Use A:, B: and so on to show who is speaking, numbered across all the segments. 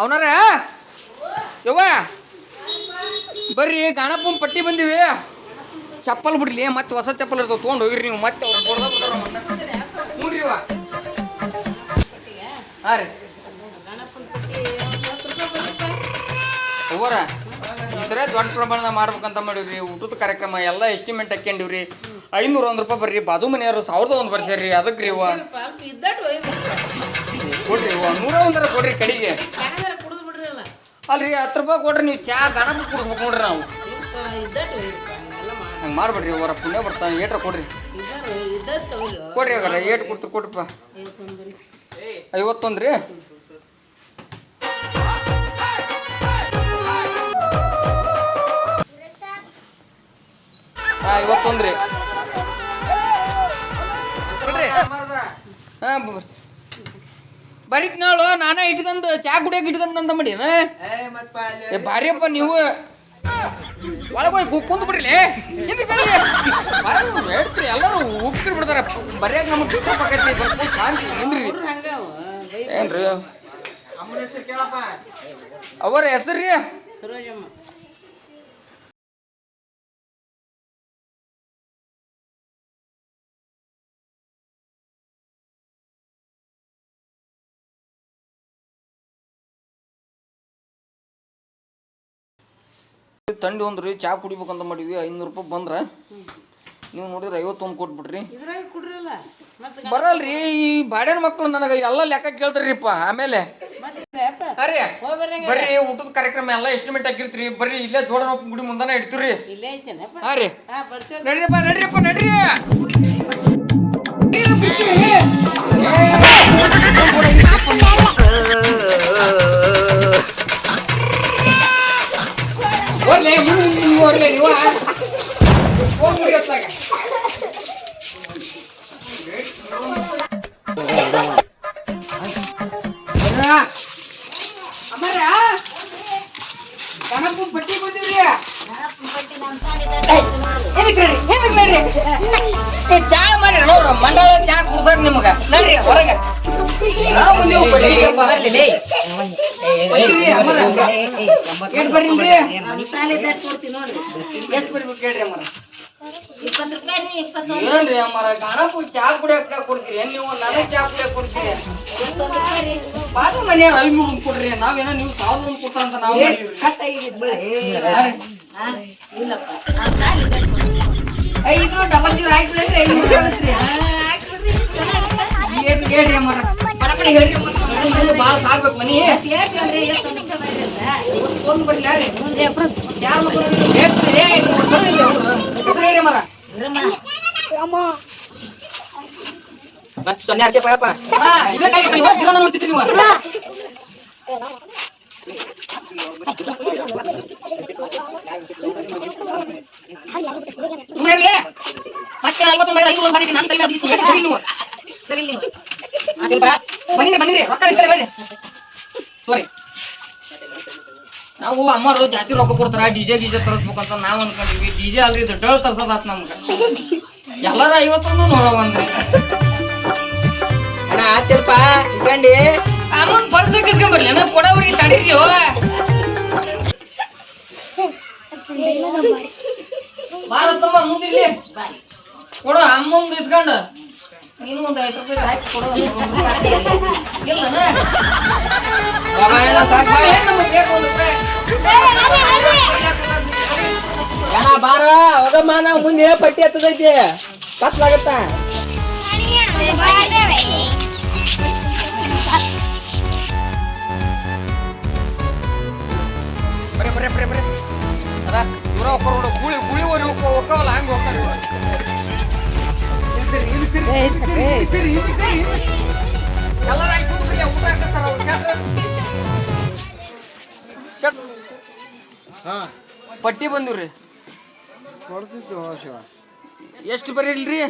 A: ಅವನಾರ? ಯವ್ವ? ಬರ್ರಿ ಗಣಪನ ಪಟ್ಟಿ ಬಂದಿವಿ. ಚಪ್ಪಲ್ ಬಿಡ್ಲಿ, ಮತ್ತೆ ಹೊಸ ಚಪ್ಪಲ್ ಇರ್ತಾವ, ತೊಗೊಂಡು ಹೋಗಿರಿ ನೀವು, ಮತ್ತೆ ಅವ್ರು ಕೊಡ್ದ ನೋಡ್ರಿ ಹಾಂ ರೀ. ಅವ್ವರ ಸರಿ ದೊಡ್ಡ ಪ್ರಮಾಣದಾಗ ಮಾಡ್ಬೇಕಂತ ಮಾಡಿವ್ರಿ. ಊಟದ ಕಾರ್ಯಕ್ರಮ ಎಲ್ಲ ಎಸ್ಟಿಮೇಟ್ ಹಾಕ್ಯಂಡಿವ್ರಿ. ಐನೂರ ಒಂದು ರೂಪಾಯಿ ಬರ್ರಿ. ಬಾದು ಮನೆಯವರು ಸಾವಿರದ ಒಂದು ಬರ್ಸ್ಯಾರ್ರಿ. ಅದಕ್ಕೆ ರೀ
B: ಒಯ್ಬೇಕು
A: ಕೊಡ್ರಿ ಅವ್ವ ನೂರ ಒಂದರ ಕೊಡ್ರಿ ಕಡಿಗೆ
B: ಚಾದ್ರ ಕುಡಿದು ಬಿಡ್ರಿ ಅಲ್ಲ
A: ಅಲ್ರಿ ಹತ್ತು ರೂಪಾಯಿ ಕೊಡ್ರಿ ನೀವು ಚಾ ಗಣಪ ಕುಡಿಸ್ಬೇಕು ನೋಡ್ರಿ ನಾವು
B: ಇಪ್ಪ ಇದ್ದಟ್ಟು ಒಯ್ಬೇಕು ಹಂಗೆಲ್ಲ ಮಾಡಿ
A: ಹಂಗೆ ಮಾಡ್ಬೇಡ್ರಿ ಅವರ ಪುಣ್ಯ ಬರ್ತಾನೆ ಏಟ್ರ ಕೊಡ್ರಿ
B: ಇದ್ದರು ಇದ್ದಟ್ಟು ಒಯ್ರಿ
A: ಕೊಡ್ರಿ ಹೋಗಲ್ಲ ಏಟ್ ಕೊಡ್ತೀರಿ ಕೊಡ್ರಪ್ಪ
B: ಐವತ್ತೊಂದ್ರಿ
A: ಐವತ್ತೊಂದು ರೀ ಹಾಂ ಐವತ್ತೊಂದು ರೀ ಹಾಂ ಬರೀಕ್ ನಾಳು ನಾನೇ ಇಟ್ಕೊಂಡು ಚಾ ಕುಡಿಯಕ್ಕೆ ಇಟ್ಕೊಂಡ್ ಅಂತ ಮಾಡಿ ಏ? ಭಾರಿಯಪ್ಪ ನೀವು ಒಳಗೆ ಹೋಗಿ ಕುಂತು ಬಿಡ್ರಿ ಹಿಂದಕ್ಕೆ ಹೇಳ್ತೀರಿ ಎಲ್ಲರೂ ಉಕ್ಕಿ ಬಿಡ್ತಾರೆ ಬರ್ಯಾಕ ನಮಗೆ ಕಿತ್ತಪ್ಪಕೈತಿ ಸ್ವಲ್ಪ ಶಾಂತಿ ನಿಂದ್ರಿ. ಏನ್ರಿ? ಅವರ ಹೆಸರು ರೀ? ತಂಡಿ ಒಂದು ರೀ ಚಾ ಕುಡಿಬೇಕಂತ ಮಾಡೀವಿ ಐನೂರು ರೂಪಾಯಿ ಬಂದ್ರೆ. ನೀವು ನೋಡಿದ್ರೆ ಐವತ್ತೊಂದು ಕೊಟ್ಬಿಟ್ರಿ. ಬರಲ್ರಿ ಈ ಬಾಡ್ಯಾನ ಮಕ್ಕಳು ನನಗೆ ಎಲ್ಲ ಲೆಕ್ಕ ಕೇಳ್ತಾರ್ರಿಪ್ಪ ಆಮೇಲೆ. ಅರೆ ಬರ್ರಿ ಊಟದ ಕಾರ್ಯಕ್ರಮ ಎಲ್ಲ ಎಸ್ಟಿಮೇಟ್ ಹಾಕಿರ್ತೀರಿ ಬರ್ರಿ ಇಲ್ಲೇ ಜೋಡನ ಗುಡಿ ಮುಂದಾನೆ ಇಡ್ತೀರಿ ಹಾ ರೀ. ನಡ್ರಿಪ್ಪ ನಡ್ರಿಪ್ಪ ನಡ್ರಿ. ನೀವು ಒರ್ಲೆ ನೀವು ಹೋಗ್ಬಿಡಿ ಅತ್ತಾಗ ಅಮರ ಗಣಪನ ಪಟ್ಟಿ ಬಂದಿವ್ರಿ ಎದಕ್ ನಡ್ರಿ ಎದಕ್ ನಡ್ರಿ ಏ, ಚಾ ಮಾಡ್ರಿ ನೋಡ್ರಿ ಮಂಡಳ ಚಾ ಕುಡ್ದಾಗ ನಿಮಗ ನಡ್ರಿ ಹೊರಗ ನಾವು ಬಂದೀವಿ ಬಡ್ಡಿಗೆ ಬರ್ಲಿ ಏನ್ರಿ ಅಮ್ಮರ ಗಣಪ ಚಾ ಕುಡಿಯಕ ಕೊಡ್ತೀರಿ ಏನ್ ನೀವು ನನಗ್ ಚಾ ಕುಡಿಯಕ್ ಕೊಡ್ತೀರಿ ಮನೆಯವ್ರ ಐನೂರು ಕೊಡ್ರಿ ನಾವೇನೋ ನೀವು ಸಾವಿರದ ಒಂದು ಕೊಟ್ಟ ಅಂತ ನಾವು ಐದು ಡಬಲ್ ಜೀರೋ ಹಾಕ್ಬಿಡ್ರಿ ಐದು ಆಗುತ್ತೆ ಏಟ್ ಹೇಳ್ರಿ ಅಮ್ಮ ಹೇಳ್ರಿ ಅಮ್ಮರ ಭಾಳ ಸಾಕ್ಬೇಕು ಮನಿ ಒಂದು ಬರ್ಲಿ ಯಾರಿ ಯಾರು ಮಕ್ಕಳು ಹೇಳ್ರಿ ಇದು ಒಂದು ಬರ್ಲಿ ಅವ್ರು ಹೆಸರು ಹೇಳಿ ಅಮ್ಮರ
C: ಮತ್ತೆ ಸೊನ್ನೆ ಆರ್ಸೆ ಪಡಪ್ಪ
A: ಹಾ ಇಲ್ಲೇ ಕೈ ಕಟ್ಟಿ ಹೋಗಿ ಗಿಡ ನೋಡ್ತಿರ್ತೀನಿ ನೀವು ಸುಮ್ಮನೆ ಇರ್ಲಿ. ಮತ್ತೆ ಐವತ್ತೊಂದು ಬೇಡ ಐನೂರು ಬಂದಿದ್ದೀನಿ ನಾನು ತಲೆ ಮೇಲೆ ಸರಿ ನೀವು ಸರಿ ನೀವು ರೊಕ್ಕ ನಾವು ಅಮ್ಮರು ಜಾಸ್ತಿ ರೊಕ್ಕ ಕೊಡ್ತಾರ ಡಿಜೆ ಡಿಜೆ ತರಿಸ್ಬೇಕಂತ ನಾವ್ ಅನ್ಕೊಂಡಿವಿ. ಡಿಜೆ ಅಲ್ರಿ ದೊಡ್ಡ ತರ್ಸೋದಾತ್ ನಮ್ಗ. ಎಲ್ಲಾರ ಐವತ್ತೊಂದು ನೋಡವಂದ್ರಿ
C: ಅಣ್ಣ ಆತಿಲ್ಪ ಇಸ್ಕೊಂಡಿ.
A: ಇಸ್ಕೊಂಬರ್ಲಿ ಅಣ್ಣ ತಡೀರಿ ಮುಂದಿರ್ಲಿ. ಕೊಡು ಇಸ್ಕೊಂಡು. ನೀನು ಒಂದು ಐದು ರೂಪಾಯಿ ಹಾಕಿ ಕೊಡು ಒಂದು
C: ಬಾರ ಹೋಗಮ್ಮ ನಾವು ಮುಂದೆ ಪಟ್ಟಿ ಹತ್ತದೈತಿ ಕತ್ಲಾಗತ್ತ
A: ಬರೇ ಬರೇ ಬರೇ ಬರೇ ಅದ ಇವ್ರ ಹೋಗ್ಕೊಂಡು ಗುಳಿ ಗುಳಿ ಓರಿ ಹೋಗವಲ್ಲ ಹಂಗೆ ಹೋಗ್ತಾರೆ ಎಲ್ಲಾರ. ಪಟ್ಟಿ
D: ಶಿವ
A: ಎಷ್ಟು ಬರೀಲ್ರಿ?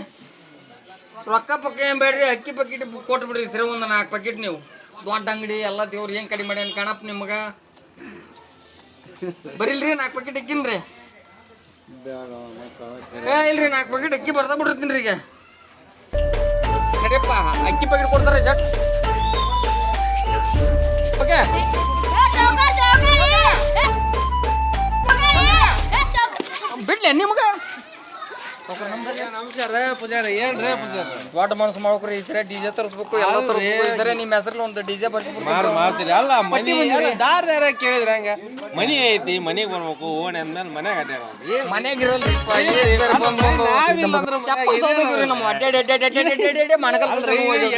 A: ರೊಕ್ಕ ಪಕ್ಕ ಏನ್ ಬೇಡ್ರಿ, ಅಕ್ಕಿ ಪಕ್ಕಿಟ್ ಕೊಟ್ಟು ಬಿಡ್ರಿ ಸರಿ, ಒಂದು ನಾಲ್ಕು ಪ್ಯಾಕೆಟ್ ನೀವು. ದೊಡ್ಡ ಅಂಗಡಿ, ಎಲ್ಲ ದೇವ್ರು ಏನ್ ಕಡಿಮೆ ಮಾಡಿ ಕಾಣಪ್ಪ ನಿಮ್ಗೆ. ಬರಿಲ್ರಿ ನಾಲ್ಕು ಪ್ಯಾಕೆಟ್ ಅಕ್ಕಿನ್ರಿ. ಏ, ಇಲ್ರಿ ನಾಲ್ಕು ಪ್ಯಾಕೆಟ್ ಅಕ್ಕಿ ಬರ್ತಾ ಬಿಡ್ತೀನಿ ಈಗ. ನಡಿಯಪ್ಪ ಅಕ್ಕಿ ಪ್ಯಾಕೆಟ್ ಕೊಡ್ತಾರೆ ಜಟ್ ಓಕೆ. ಬಿಡ್ಲೆ ನಿಮ್ಗೆ?
C: ನಮಸ್ಕಾರ ಪೂಜಾರಿ ಏನ್ರಿ ಪೂಜಾರಿ?
A: ದೊಡ್ಡ ಮನಸ್ಸು ಮಾಡ್ಬೇಕ್ರಿ ಈ ಸರಿ ಡಿಜೆ ತರಿಸ್ಬೇಕು ಎಲ್ಲ ತರಿಸ್ಬೇಕು ಈ ಸರಿ ನಿಮ್ಮ ಹೆಸರಲ್ಲಿ ಒಂದು ಡಿಜೆ ಬರ್ಸ್ಬೇಕು
C: ಮಾಡ್ ಮಾಡ್ತೀರಿ ಅಲ್ಲ ಮನಿ. ದಾರ ದಾರ ಕೇಳಿದ್ರ ಹಂಗ? ಮನಿ ಐತಿ ಮನಿಗ್ ಬರ್ಬೇಕು ಓಣಿ ಅಂದ್ಮೇಲೆ ಮನ್ಯಾಗ
A: ಮನ್ಯಾಗ ಚಪ್ಪಲ್ ಸೋದೋಗಿವ್ರಿ ನಮ್ಮ ಅಡ್ಡಾಡಿ ಅಡ್ಡಾಡಿ ಅಡ್ಡಾಡಿ ಅಡ್ಡಾಡಿ ಅಡ್ಡಾಡಿ ಮಣಗಲ್.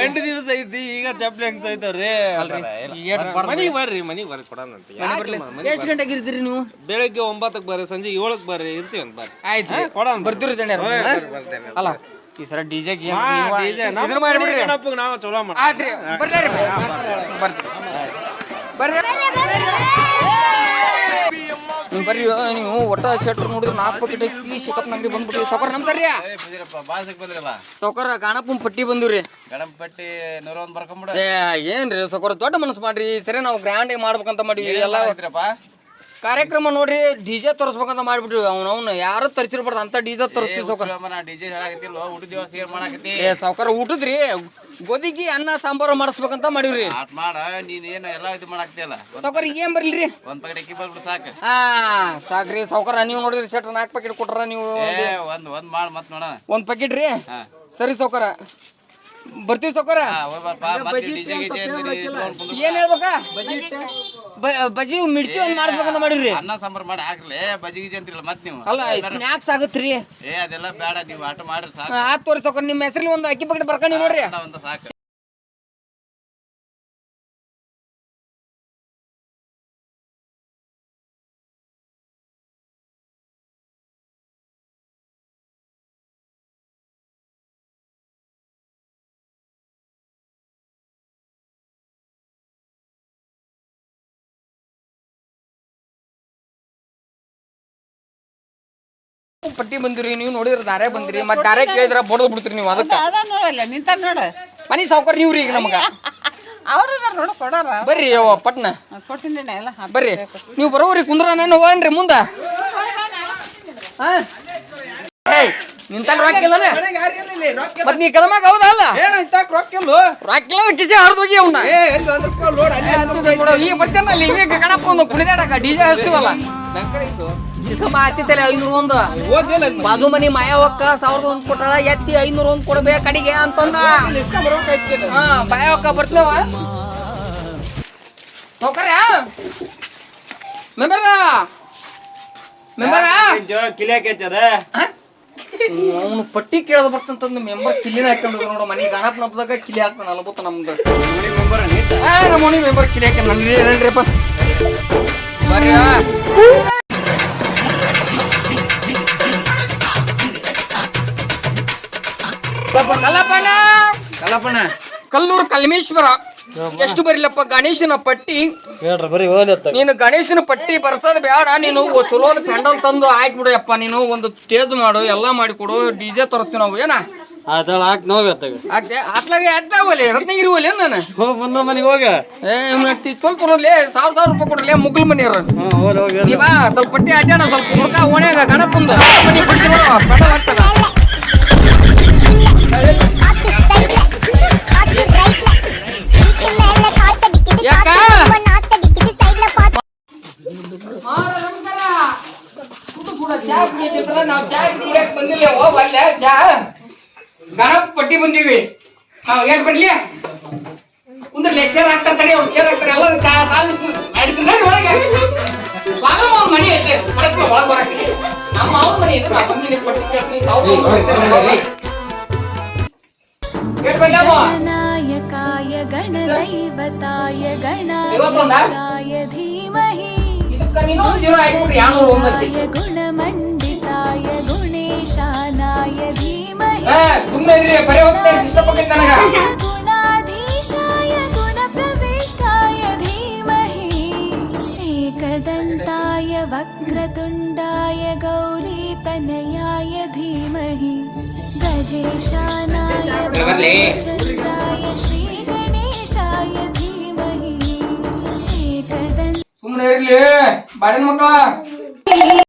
C: ಎಂಟು ದಿವಸ ಐತಿ ಈಗ ಚಪ್ಪಲಿ ಹೆಂಗ್ ಸೈತವ್ರಿ
A: ಈಗ ಬರ್ರಿ.
C: ಮನಿಗೆ ಬರ್ರಿ ಮನಿಗ್ ಕೊಡೋಣಂತ
A: ಎಷ್ಟು ಗಂಟೆಗೆ ಇರ್ತೀರಿ ನೀವು?
C: ಬೆಳಿಗ್ಗೆ ಒಂಬತ್ತಕ್ಕೆ ಬರ್ರಿ ಸಂಜೆ ಏಳಕ್ಕೆ ಬರ್ರಿ ಇರ್ತೀವಿ ಅಂತ ಬರ್ರಿ.
A: ಆಯ್ತು.
C: ಕೊಡೋಣ.
A: ಬರ್ತೀರಿ ಅಲ್ಲ ಈ ಸರ ಮಾಡಿಬಿಡ್ರಿ
C: ಮನೆ ಗಣಪಗ್ ನಾವು ಚಲೋ
A: ಬರ್ರಿ ನೀವು ಬರ್ರಿ ನೀವು ಒಟ್ಟ ಶೆಟ್ರ್ ನೋಡಿದ್ರೆ ನಾಲ್ಕು ಅಕ್ಕಿ ಶಿಕಪ್ ಅಂಗಡಿ ಬಂದ್ಬಿಟ್ರಿ. ಸೌಕರ್ ನಮ್ಸರ್ರಿ ಸೌಕರ ಗಾಣಪ್ಪನ ಪಟ್ಟಿ ಬಂದಿವ್ರಿ.
E: ಗಣಪಟ್ಟಿ ನೂರ ಒಂದ್ ಬರ್ಕೊಂಬಿಡ
A: ಏನ್ರಿ ಸೌಕರ್ ದೊಡ್ಡ ಮನಸ್ಸು ಮಾಡ್ರಿ. ಸರಿ ನಾವು ಗ್ರ್ಯಾಂಡ್ ಮಾಡ್ಬೇಕಂತ ಮಾಡಿ ಎಲ್ಲ
E: ಐತ್ರಪ್ಪ
A: ಕಾರ್ಯಕ್ರಮ ನೋಡ್ರಿ ಡಿಜೆ ತೋರಿಸ್ಬೇಕಂತ ಮಾಡ್ಬಿಟ್ರಿ. ಅವ್ನ ಅವ್ನ ಯಾರು ತರಿಸಿರ್ಬಾರ್ದು ಅಂತ ಡಿಜೆ ತೋರಿಸ್ತೀವಿ ಏ ಸಾವ್ಕಾರ. ಊಟದ್ರಿ. ಗೋದಿಗಿ ಅನ್ನ ಸಾಂಬಾರು ಮಾಡಿಸ್ಬೇಕಂತ ಮಾಡಿವ್ರಿ. ಸಾವ್ಕಾರ ಈಗ ಏನ್ ಬರ್ಲಿರಿ?
E: ಒಂದ್ ಪ್ಯಾಕೆಟ್ ಅಕ್ಕಿ ಸಾಕು.
A: ಹಾ ಸಾಕ್ರಿ ಸಾವ್ಕಾರ ನೀವು ನೋಡಿದ್ರಿ ಸೆಟ್ ನಾಲ್ಕು ಪ್ಯಾಕೆಟ್ ಕೊಟ್ರ ನೀವು
E: ಏ ಒಂದ್ ಒಂದ್ ಮಾಡ್ ಮತ್ ನೋಡ
A: ಒಂದ್ ಪ್ಯಾಕೆಟ್ ರೀ? ಸರಿ ಸೌಕರ ಬರ್ತೀವಿ ಸಾವ್ಕಾರ. ಏನ್ ಹೇಳ್ಬೇಕಾ? ಬಜಿ ಮಿರ್ಚಿ ಒಂದ್ ಮಾಡಿಸ್ಬೇಕಂತ ಮಾಡಿರಿ
E: ಅನ್ನ ಸಾಂಬಾರ್ ಮಾಡಿ ಹಾಕ್ಲಿ ಬಜಿ ಗಿಜಿ ಅಂತಿರಲ್ಲ ಮತ್ ನೀವು?
A: ಅಲ್ಲ ಸ್ನಾಕ್ಸ್ ಆಗತ್ರಿ.
E: ಏ ಅದೆಲ್ಲ ಬೇಡ ನೀವು ಆಟ ಮಾಡ್ರಿ ಸಾಕು.
A: ಆತ್ ತೋರಿ ನಿಮ್ಮ ಹೆಸರಲ್ಲಿ ಒಂದು ಅಕ್ಕಿ ಪಕ್ಕ ಬರ್ಕೊಂಡು ನೋಡ್ರಿ.
E: ಒಂದ್ ಸಾಕು.
A: ಪಟ್ಟಿ ಬಂದಿರಿ ನೀವು ನೋಡಿದ್ರ ದಾರೆ ಬಂದಿರಿ ಮತ್ತೆ ದಾರೆ ಕೇಳಿದ್ರ ಬಡದ್ ಬಿಡ್ತೀರಿ ನೀವು ಅದಕ್ಕೆ.
B: ಅದ ನೋಡಲ್ಲ ನಿಂತ ನೋಡ.
A: ಮನಿ ಸಾವ್ಕಾರ ನೀವ್ರಿ ಈಗ ನಮಗ.
B: ಅವ್ರ ಅದಾರ ನೋಡು ಕೊಡಾರ.
A: ಬರ್ರಿ ಅವ ಪಟ್ನ.
B: ಕೊಡ್ತೀನಿ ಎಲ್ಲ
A: ಬರ್ರಿ. ನೀವು ಬರೋರಿ ಕುಂದ್ರ ನಾನು ಹೋಗ್ರಿ ಮುಂದ. ನಿಂತಲ್ ರೊಕ್ಕಿಲ್ಲನೆ ಮತ್ ನೀ ಕದಮಾಗ ಹೌದಾ ಅಲ್ಲ? ಕಿಸಿ ಹರಿದೋಗಿ ಅವ್ನ. ಈಗ ಬರ್ತೇನಲ್ಲ ಈಗ ಕಣಪ್ಪ ಒಂದು ಕುಣಿದಾಡಕ ಡಿಜೆ ಹಚ್ತೀವಲ್ಲ. ಕಿಸಮ ಹತ್ತಿತ್ತಲ್ಲ ಐನೂರು ಒಂದು ಬಾಜು ಮನಿ ಮಾಯಾವಕ್ಕ ಸಾವಿರದ ಒಂದು ಕೊಟ್ಟಾಳ, ಎತ್ತಿ ಐನೂರು ಒಂದು ಕೊಡ್ಬೇಕು ಕಡಿಗೆ ಅಂತಂದ. ಹಾ, ಮಾಯವಕ್ಕ ಬರ್ತೇವ ಸೌಕರ್ಯ ಮೆಂಬರ ಮೆಂಬರ ಅವನು ಪಟ್ಟಿ ಕೇಳೋದು ಬರ್ತಂತಂದು ಮೆಂಬರ್ ಕಿಲಿನ ಹಾಕೊಂಡು ನೋಡು, ಮನೆ ಗಣಪ ನಪ್ಪದಾಗ ಕಿಲಿ ಹಾಕ್ತಾನ ಅಲ್ಬತ್ತ ನಮ್ದು. ನಮ್ಮ ಮೆಂಬರ್ ಕಿಲಿ ಹಾಕ ನನ್ರಿ ಏನ್ರಿಪ್ಪ ಬರ್ರಿ ಕಲ್ಲಪ್ಪಣ್ಣ. ಕಲ್ಲೂರು ಕಲ್ಮೇಶ್ವರ. ಎಷ್ಟು ಬರಿಲಪ್ಪ ಗಣೇಶನ ಪಟ್ಟಿ?
C: ಹೇಳ್ರಿ ಬರೀ ಹೋಗ್ಲತ್ತ
A: ನೀನು ಗಣೇಶನ ಪಟ್ಟಿ ಬರ್ಸೋದು ಬೇಡ ನೀನು ಒ- ಚಲೋದ ಪೆಂಡಲ್ ತಂದು ಹಾಕ್ಬಿಡಪ್ಪ ನೀನು ಒಂದು ಸ್ಟೇಜ್ ಮಾಡು ಎಲ್ಲ ಮಾಡಿಕೊಡು ಡಿ ಜೆ ತೋರಿಸ್ತೀವಿ ನಾವು ಏನ?
C: ಆತಳ ಹಾಕಿ ನೋಗತ್ತಾಗ
A: ಆಗ್ತೆ ಅತ್ಲಾಗೆ ಅದ್ದಾವಲ್ಲಿ ರತ್ನಗಿರಿ ಒಲೆ ನಾನು?
C: ಹೋಗಿ ಬಂದ್ರ ಮನೆಗೆ ಹೋಗ.
A: ಏ ಮಟ್ಟಿ ತೊಲ್ ತೊಗೊಳ್ಲಿ ಸಾವಿರ ಸಾವಿರ ರೂಪಾಯಿ ಕೊಡ್ಲಿ ಮುಗ್ಲ್ ಮನೆಯವ್ರು.
C: ಹ್ಞೂ ಹೋಗಿ ಹೋಗಿ
A: ನೀ ಬಾ ಸ್ವಲ್ಪ ಪಟ್ಟಿ ಸ್ವಲ್ಪ ಹುಡ್ಕ ಓಣ್ಯಾಗ ಗಣಪಂದು ಮನೆ ಬಿಡ್ತಿ ನೋಡು. ಏನ್ಬಿಡ್ಲಿ ಕುಂದ್ರಲಿ ಚೇರ್ ಹಾಕ್ತಾರೆ ಕಡೆ ಅವ್ರು ಚೇರ್ ಹಾಕ್ತಾರೆ ಎಲ್ಲ ನಡೀತಾರೆ ಒಳಗೆ ಸ್ವಾಗತ ಅವ್ರ ಮನೆ ಅಲ್ಲಿ ಹೊರಕ್ಕೆ ಒಳಗೆ ಬರಕ್ಕೆ ನಮ್ಮ ಅವ್ರ ಮನೆ ಇದೆ ನಾವು ಬಂದು ನೀವು ಕೊಟ್ಟು ಕೇಳ್ತೀನಿ ತಾವು ನಾಯಕಾಯ ಗಣ ದೈವತಾಯ
F: ಗಣಾಯ ಧೀಮಹಿ ಗುಣಮಂಡಿತಾಯ ಗುಣೇಶಾನಾಯ
A: ಧೀ ಸುಮ್ಮನೆ ಇದ್ರೆ ಬರೇ ಹೋಗ್ತಾ ಇಷ್ಟ ಪಕ್ಕ
F: ನನಗ. ಗುಣಾಧೀಶಾಯ ಏಕದಂತಾಯ ವಕ್ರತುಂಡಾಯ ಗೌರಿ ತನಯಾಯ ಧೀಮಹಿ. ಗಜೇಶಾನಾಯ
A: ಚಂದ್ರಾಯ
F: ಶ್ರೀ ಗಣೇಶಾಯ ಧೀಮಹಿ. ಏಕದಂತ
A: ಸುಮ್ಮನೆ ಇರ್ಲಿ ಬಾಡಿನ ಮಕ್ಕಳ.